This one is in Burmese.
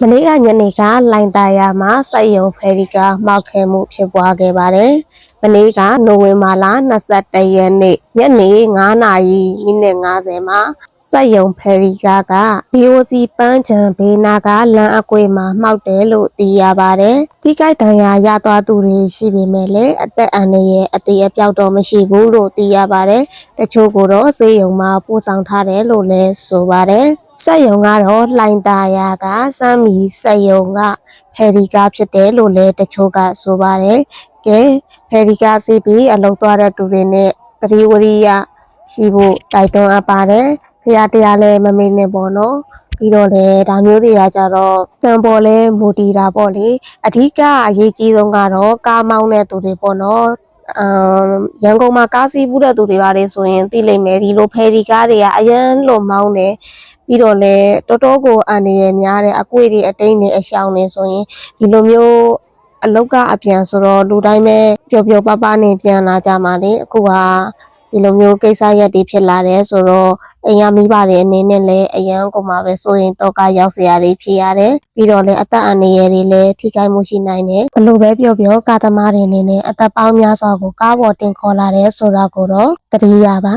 မနေ့ကညနေကလိုင်တာယာမှာစိုက်ရုံဖယ်ရီကမှောက်ခဲမှုဖြစ်ပွားခဲ့ပါတယ်။ မနေ့ကနိုဝင်ဘာလ22ရက်နေ့ညနေ9:50မိနစ်50မှာစိုက်ရုံဖယ်ရီကားက BOC ပန်းချံဘေးနာကလမ်းအကွေ့မှာမှောက်တယ်လို့သိရပါတယ်။ဒီကိုက်တန်ရာရသွားသူတွေရှိပေမဲ့လည်းအသက်အန္တရာယ်အသေးအပြောက်တော့မရှိဘူးလို့သိရပါတယ်။တချို့ကတော့စေယုံမှာပို့ဆောင်ထားတယ်လို့လည်းဆိုပါတယ်။စက်ယုံကတော့လှိုင်တာယာကစမ်းမီစက်ယုံကဖယ်ရီကားဖြစ်တယ်လို့လည်းတချို့ကဆိုပါတယ်။ ကဲဖယ်ရီကားစီးပြီးအလုပ်သွားတဲ့သူတွေနဲ့သတိဝရိယရှိဖို့တိုက်တွန်းအပ်ပါတယ်။ဖရာတရားလည်းမမေ့နဲ့ပေါ့နော်။ပြီးတော့လေဒါမျိုးတွေကကြတော့တန်ပေါ်လဲမူတည်တာပေါ့လေအဓိကအရေးကြီးဆုံးကတော့ကားမောင်းတဲ့သူတွေပေါ့နော်အမ်ရန်ကုန်မှာကားစီးဘူးတဲ့သူတွေပါတယ်ဆိုရင်သိလိမ့်မယ်ဒီလိုဖယ်ရီကားတွေကအရန်လွန်မောင်းတယ်ပြီးတော့လေတော်တော်ကိုအန်ရယ်များတဲ့အကွေတွေအတိတ်တွေအရှောင်းနေဆိုရင်ဒီလိုမျိုး အလောက်ကအပြန်ဆိုတော့လူတိုင်းပဲပျော်ပျော်ပါပါနဲ့ပြန်လာကြမှာလေအခုဟာဒီလိုမျိုးကိစ္စရက်တွေဖြစ်လာတယ်ဆိုတော့အိမ်ရမိပါတယ်အနေနဲ့လည်းအရန်ကုန်မှာပဲဆိုရင်တော့ကရောက်စရာတွေဖြစ်ရတယ်ပြီးတော့လည်းအသက်အန္တရာယ်တွေလည်းထိခိုက်မှုရှိနိုင်တယ်ဘလို့ပဲပြောပြောကာသမားတွေအနေနဲ့အသက်ပေါင်းများစွာကိုကားပေါ်တင်ခေါ်လာတယ်ဆိုတာကိုတော့တတိယပါ